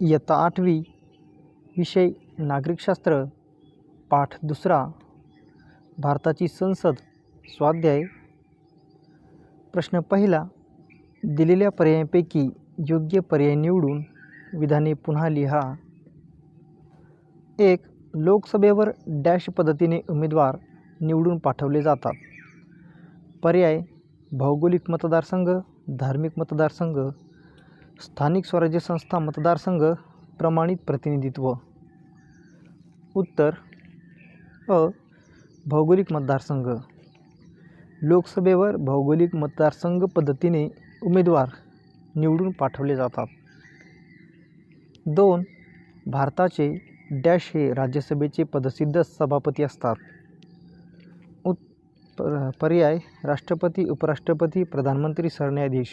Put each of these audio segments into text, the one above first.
इयत्ता आठवी विषय नागरिकशास्त्र पाठ दुसरा भारताची संसद स्वाध्याय. प्रश्न पहिला दिलेल्या पर्यायांपैकी योग्य पर्याय निवडून विधाने पुन्हा लिहा. एक लोकसभेवर डॅश पद्धतीने उमेदवार निवडून पाठवले जातात. पर्याय भौगोलिक मतदारसंघ धार्मिक मतदारसंघ स्थानिक स्वराज्य संस्था मतदारसंघ प्रमाणित प्रतिनिधित्व. उत्तर अ भौगोलिक मतदारसंघ. लोकसभेवर भौगोलिक मतदारसंघ पद्धतीने उमेदवार निवडून पाठवले जातात. दोन भारताचे डॅश हे राज्यसभेचे पदसिद्ध सभापती असतात. उत पर्याय राष्ट्रपती उपराष्ट्रपती प्रधानमंत्री सरन्यायाधीश.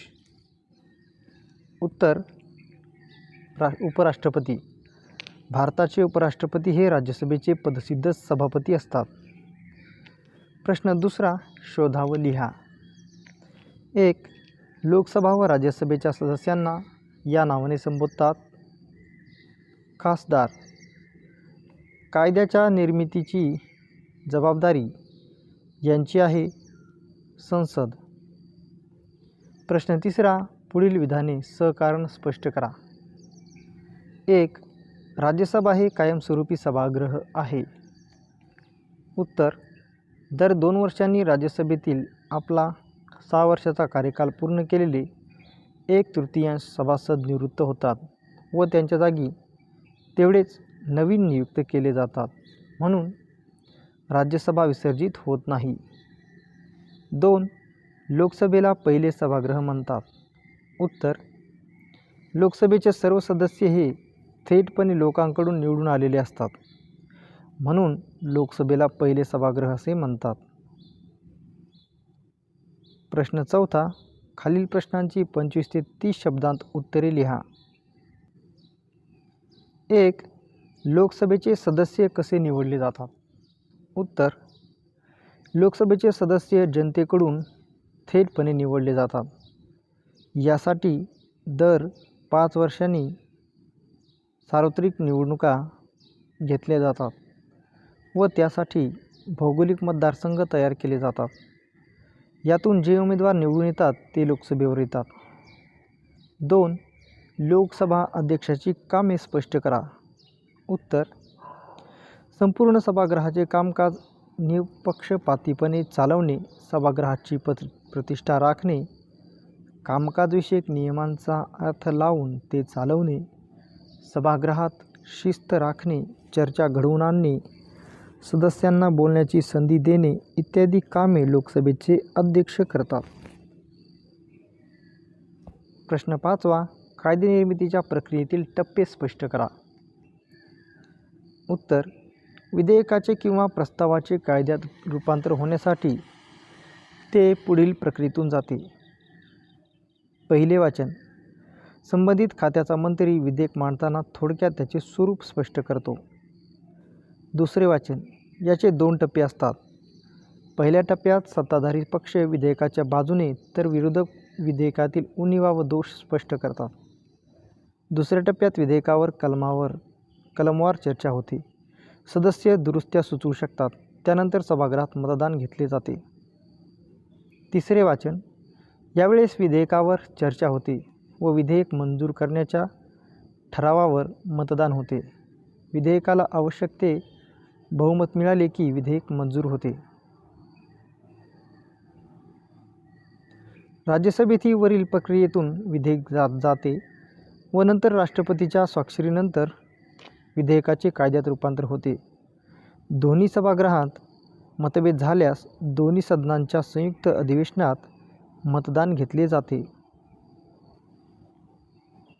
उत्तर रा उपराष्ट्रपती. भारताचे उपराष्ट्रपती हे राज्यसभेचे पदसिद्ध सभापती असतात. प्रश्न दुसरा शोधा व लिहा. एक लोकसभा व राज्यसभेच्या सदस्यांना या नावाने संबोधतात. खासदार. कायद्याच्या निर्मितीची जबाबदारी यांची आहे संसद. प्रश्न तिसरा पुढील विधाने सहकारण स्पष्ट करा. एक राज्यसभा हे कायमस्वरूपी सभागृह आहे. उत्तर दर दोन वर्षांनी राज्यसभेतील आपला सहा वर्षाचा कार्यकाल पूर्ण केलेले एक तृतीयांश सभासद निवृत्त होतात व त्यांच्या जागी तेवढेच नवीन नियुक्त केले जातात. म्हणून राज्यसभा विसर्जित होत नाही. दोन लोकसभेला पहिले सभागृह म्हणतात. उत्तर लोकसभेचे सर्व सदस्य हे थेटपणे लोकांकडून निवडून आलेले असतात. म्हणून लोकसभेला पहिले सभागृह असे म्हणतात. प्रश्न चौथा खालील प्रश्नांची पंचवीस ते तीस शब्दांत उत्तरे लिहा. एक लोकसभेचे सदस्य कसे निवडले जातात? उत्तर लोकसभेचे सदस्य जनतेकडून थेटपणे निवडले जातात. यासाठी दर पाच वर्षांनी सार्वत्रिक निवडणुका घेतल्या जातात व त्यासाठी भौगोलिक मतदारसंघ तयार केले जातात. यातून जे उमेदवार निवडून येतात ते लोकसभेवर येतात. दोन लोकसभा अध्यक्षाची कामे स्पष्ट करा. उत्तर संपूर्ण सभागृहाचे कामकाज निपक्षपातीपणे चालवणे सभागृहाची पत प्रतिष्ठा राखणे कामकाजविषयक नियमांचा अर्थ लावून ते चालवणे सभागृहात शिस्त राखणे चर्चा घडवून आणणे सदस्यांना बोलण्याची संधी देणे इत्यादी कामे लोकसभेचे अध्यक्ष करतात. प्रश्न पाचवा कायदेनिर्मितीच्या प्रक्रियेतील टप्पे स्पष्ट करा. उत्तर विधेयकाचे किंवा प्रस्तावाचे कायद्यात रूपांतर होण्यासाठी ते पुढील प्रक्रियेतून जाते. पहिले वाचन. संबंधित खात्याचा मंत्री विधेयक मांडताना थोडक्यात त्याचे स्वरूप स्पष्ट करतो. दुसरे वाचन. याचे दोन टप्पे असतात. पहिल्या टप्प्यात सत्ताधारी पक्ष विधेयकाच्या बाजूने तर विरोधक विधेयकातील उणिवा व दोष स्पष्ट करतात. दुसऱ्या टप्प्यात विधेयकावर कलमावर कलमवार चर्चा होते. सदस्य दुरुस्त्या सुचवू शकतात. त्यानंतर सभागृहात मतदान घेतले जाते. तिसरे वाचन. यावेळेस विधेयकावर चर्चा होते व विधेयक मंजूर करण्याच्या ठरावावर मतदान होते. विधेयकाला आवश्यक ते बहुमत मिळाले की विधेयक मंजूर होते. राज्यसभेतही वरील प्रक्रियेतून विधेयक जात जाते व नंतर राष्ट्रपतीच्या स्वाक्षरीनंतर विधेयकाचे कायद्यात रूपांतर होते. दोन्ही सभागृहात मतभेद झाल्यास दोन्ही सदनांच्या संयुक्त अधिवेशनात मतदान घेतले जाते.